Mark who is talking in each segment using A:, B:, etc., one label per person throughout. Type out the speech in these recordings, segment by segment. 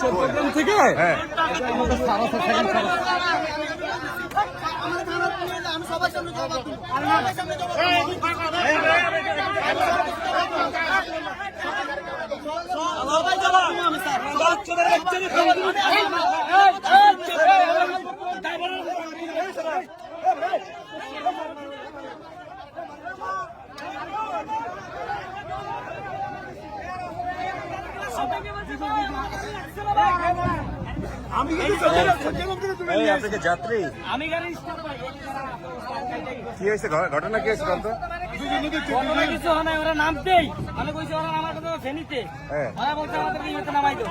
A: চট্টগ্রাম থেকে
B: হ্যাঁ
A: আমাদের সারা সেকেন্ড
B: এই আপনি কি যাত্রী।
C: আমি গাড়ি
B: কি হয়েছে? ঘটনা কি হয়েছে বলতো?
C: ঘটনা কিছু হয় না ওরা নামতেই। আমি কইছি ওরা আমার কথা ফেনিতে।
B: হ্যাঁ।
C: ওরা বলছে আমাদেরকে ইয়েতে নামাই দাও।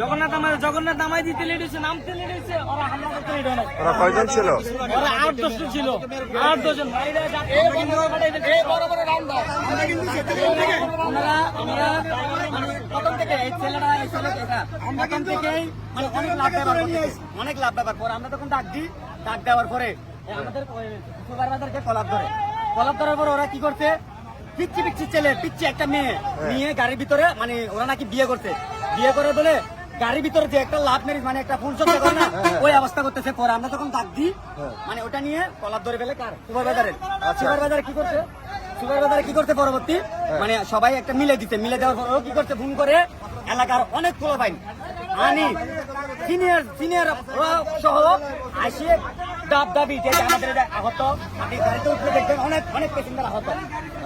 C: জগন্নাথ আমার জগন্নাথ নামাই দিতে লেট হয়েছে নামতে লেট হয়েছে ওরা হামলা করতে লেট হয়
B: ওরা কয়জন ছিল?
C: ওরা আট দশজন ছিল। আট দশজন বাইরে যাত্রী কেন্দ্রে পাঠাই দিতে। আমরা আমরা মানে প্রথম থেকে এই ছেলেটা এই ছেলেটা এটা প্রথম অনেক লাভ ব্যাপার। অনেক লাভ করে। আমরা তখন ডাক দিই ডাক দেওয়ার পরে। আমাদের সুপারভাইজারকে কলাপ ধরে। কলাপ ধরার পর ওরা কি করছে? পিচ্ছি পিচ্ছি ছেলে পিচ্ছি একটা মেয়ে নিয়ে গাড়ির ভিতরে মানে ওরা নাকি বিয়ে করছে। বিয়ে করে বলে গাড়ির ভিতরে যে একটা লাভ মেরিজ মানে একটা ফুল সজ্জা করে না? ওই অবস্থা করতেছে পরে। আমরা তখন ডাক দিই মানে ওটা নিয়ে কলাপ ধরে ফেলে কার? সুপারভাইজারের সুপারভাইজার কি করছে? সুপারভাইজার কি করতে পরবর্তী? মানে সবাই একটা মিলে দিতে মিলে দেওয়ার পর ও কি করতে ফোন করে এলাকার অনেক পোলো পাইন আনি সিনিয়র সিনিয়র সহ আসিয়ে ডাব দাবি যে আমাদের আহত আপনি গাড়িতে উঠলে দেখবেন অনেক অনেক পেসেঞ্জার আহত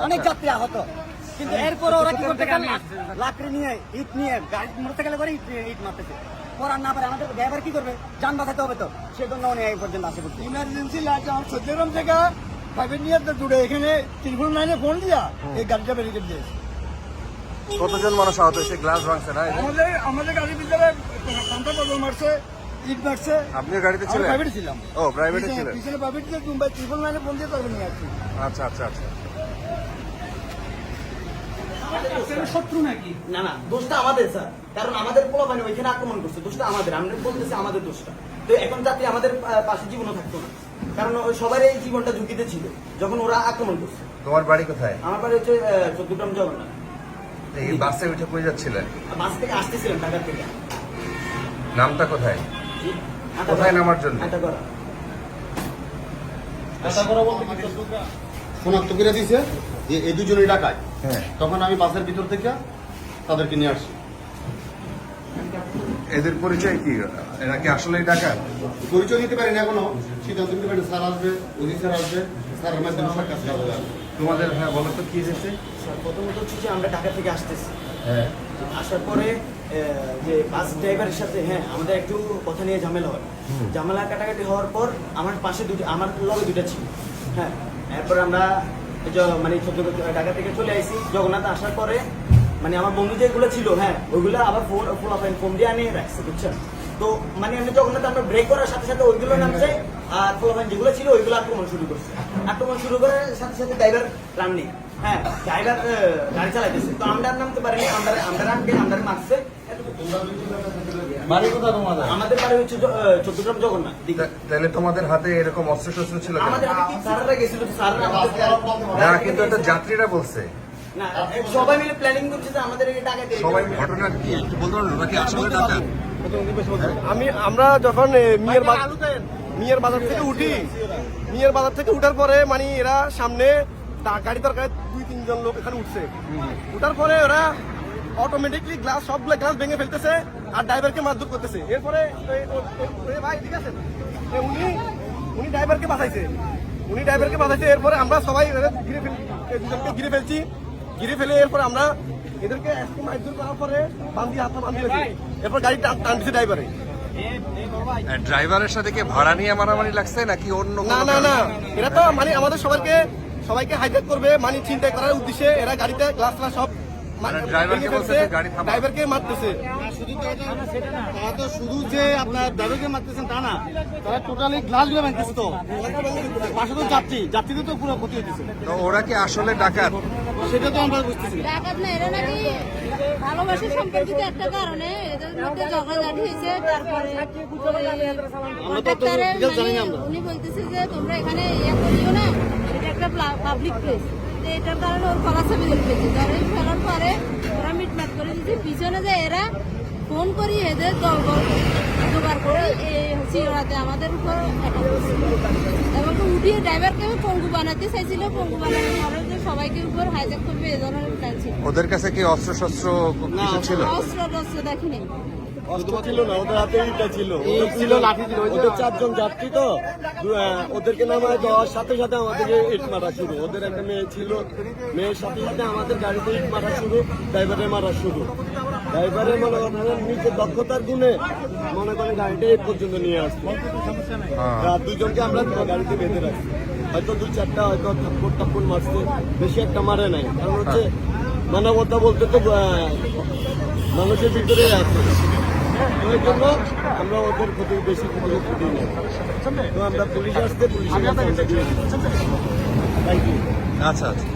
C: অনেক যাত্রী আহত। কিন্তু এরপরে ওরা কি করতে পারে লাকড়ি নিয়ে ইট নিয়ে গাড়ি মোটরসাইকেলে করে ইট ইট মারতেছে। করার না পারে আমাদের ড্রাইভার কি করবে? যান বাঁচাতে হবে তো। সেজন্য উনি এই পর্যন্ত আসে পড়ছে।
D: ইমার্জেন্সি লাগছে আমার সত্যিগ্রাম থেকে প্রাইভেট নিয়ে তো দূরে এখানে ত্রিপুল নাইনে ফোন দিয়া এই গাড়িটা ব্যারিকেড দিয়েছে।
B: কতজন মানুষ আহত হয়েছে? গ্লাস ভাঙছে না?
D: আমাদের আমাদের গাড়ির ভিতরে পান্তা বদল মারছে ইট মারছে
B: আপনিও গাড়িতে ছিলেন?
D: প্রাইভেট ছিলাম।
B: ও প্রাইভেটে ছিলেন।
D: পিছনে প্রাইভেট মুম্বাই ত্রিপুল নাইনে ফোন দিয়ে তারপর নিয়ে আসছি।
B: আচ্ছা আচ্ছা আচ্ছা।
C: শত্রু নাকি?
E: না না দোষটা আমাদের স্যার। কারণ আমাদের পোলাপানি ওইখানে আক্রমণ করছে। দোষটা আমাদের। আমরা বলতেছি আমাদের দোষটা। তো এখন আমাদের পাশে জীবনও থাকতো না। কারণ ওই সবার এই জীবনটা ঝুঁকিতে ছিল যখন ওরা আক্রমণ করছে।
B: তোমার বাড়ি কোথায়?
E: আমার বাড়ি হচ্ছে চোদ্দগ্রাম জগন্নাথ।
B: এই বাসে উঠে কই যাচ্ছিলেন?
E: বাস থেকে আসতেছিলাম ঢাকার থেকে।
B: নামটা কোথায়?
E: জি?
B: কোথায় নামার জন্য?
E: আটা করা
F: শনাক্ত করে দিছে যে এই দুজনই ডাকায়
B: হ্যাঁ।
F: তখন আমি বাসের ভিতর থেকে তাদেরকে নিয়ে আসছি।
B: এদের পরিচয় কি? এরা কি আসলেই ডাকায়
F: পরিচয় দিতে পারি না এখনও। সিদ্ধান্ত নিতে পারি স্যার আসবে অজিত স্যার আসবে
B: তোমাদের হ্যাঁ বলো তো কি হয়েছে?
E: স্যার প্রথমত হচ্ছে যে আমরা ঢাকা থেকে আসতেছি।
B: হ্যাঁ।
E: আসার পরে যে বাস ড্রাইভারের সাথে হ্যাঁ আমাদের একটু কথা নিয়ে ঝামেলা হয়। ঝামেলা কাটাকাটি হওয়ার পর আমার পাশে দুটো আমার লগে দুটো ছিল। হ্যাঁ এরপর আমরা মানে ঢাকা থেকে চলে আসি জগন্নাথ আসার পরে মানে আমার বন্ধু যেগুলো ছিল হ্যাঁ ওইগুলো আবার ফোন ফোন ফোন দিয়ে আনিয়ে রাখছে বুঝছেন? তো মানে আমি জগন্নাথ আমরা ব্রেক করার সাথে সাথে ওইগুলো নামছে আর ফোলাফাইন যেগুলো ছিল ওইগুলো আক্রমণ শুরু করছে। আক্রমণ শুরু করার সাথে সাথে ড্রাইভার রাননি হ্যাঁ ড্রাইভার গাড়ি চালাইতেছে। তো আমরা আর নামতে পারিনি আমরা আমরা আমরা মারছে।
A: তোমাদের?
E: আমাদের বাড়ি হচ্ছে চট্টগ্রাম জগন্নাথ
B: তাহলে তোমাদের হাতে এরকম অস্ত্র শস্ত্র ছিল কেন?
E: আমাদের হাতে স্যাররা গেছিল স্যাররা
B: না কিন্তু এটা যাত্রীরা বলছে।
E: সবাই মিলে প্ল্যানিং করছে যে আমাদের এই টাকা দিয়ে
B: সবাই ঘটনা কি? একটু বলতে পারো নাকি? আসলে ডাকাত
D: আমি, আমরা যখন মিয়ার বাজার মিয়ার বাজার থেকে উঠি, মিয়ার বাজার থেকে উঠার পরে মানে এরা সামনে গাড়ি দরকার, দুই, তিনজন লোক এখানে উঠছে। উঠার পরে ওরা অটোমেটিকলি গ্লাস সবগুলো গ্লাস ভেঙে ফেলতেছে আর ড্রাইভারকে মারধর করতেছে। এরপরে ভাই, ঠিক আছে? উনি উনি ড্রাইভারকে বাঁচাইছে। উনি ড্রাইভারকে বাঁচাইছে, এরপরে আমরা সবাই ঘিরে ফেল দুজনকে ঘিরে ফেলছি। ঘিরে ফেলে এরপরে আমরা এদেরকে করার পরে বান্ধি হাত বান্ধি এরপর গাড়ি টানছে টান ড্রাইভারে
B: ড্রাইভারের সাথে কি ভাড়া নিয়ে মারামারি লাগছে নাকি অন্য
D: না না না। এরা তো মানে আমাদের সবাইকে সবাইকে হাইজ্যাক করবে মানে চিন্তা করার উদ্দেশ্যে এরা গাড়িতে গ্লাস সব
B: ড্রাইভারকে বলছে যে গাড়ি থামাও।
G: ড্রাইভারকে মারতেছে।
F: শুধু তো এটা তারা তো শুধু যে আপনার ড্রাইভারকে মারতেছেন তা না। তারা টোটালি গ্লাসগুলো ভাঙতেছে তো। পাশে তো যাত্রী। যাত্রীদের তো পুরো ক্ষতি হইতেছে।
B: ওরা কি আসলে ডাকাত?
F: সেটা তো আমরা বুঝতেছি
H: ডাকাত না এরা নাকি ভালোবাসা সম্পর্কিত একটা কারণে। এদের মধ্যে ঝগড়াঝাটি হয়েছে তারপরে
F: জানি না
H: উনি বলতেছে যে তোমরা এখানে ইয়ে করিও না। এটা একটা পাবলিক প্লেস এটার কারণে ওর কলা ছবি ধরে ফেলছে। ধরে ফেলার পরে ওরা মিটমাট করে দিচ্ছে পিছনে যে এরা ফোন করি এদের দল জোগাড় করে এই চিরাতে আমাদের উপর এবং উঠিয়ে ড্রাইভারকে পঙ্গু বানাতে চাইছিল। পঙ্গু বানানোর পরে সবাইকে উপর হাইজ্যাক করবে এ ধরনের প্ল্যান ছিল।
B: ওদের কাছে কি অস্ত্র শস্ত্র কিছু ছিল?
H: অস্ত্র টস্ত্র দেখিনি।
G: ছিল না ওদের হাতে ইটা ছিল। ছিল লাঠি ছিল ওদের চারজন যাত্রী তো। ওদেরকে নামায় দেওয়ার সাথে সাথে আমাদেরকে ইট মারা শুরু। ওদের একটা মেয়ে ছিল মেয়ের সাথে সাথে আমাদের গাড়িতে ইট মারা শুরু ড্রাইভারের মারা শুরু। ড্রাইভারের মনে করেন নিজের দক্ষতার গুণে মনে করেন গাড়িটা এই পর্যন্ত নিয়ে আসতো
B: হ্যাঁ।
G: আর দুজনকে আমরা গাড়িতে বেঁধে রাখছি। হয়তো দু চারটা হয়তো থাপ্পড় টাপ্পড় মারছে বেশি একটা মারে নাই। কারণ হচ্ছে মানবতা বলতে তো মানুষের ভিতরে আছে। এই জন্য আমরা ওদের ক্ষতি, বেশি ক্ষতি ক্ষতি তো আমরা পুলিশ আসতে পুলিশের কাছে ইউ
B: আচ্ছা আচ্ছা।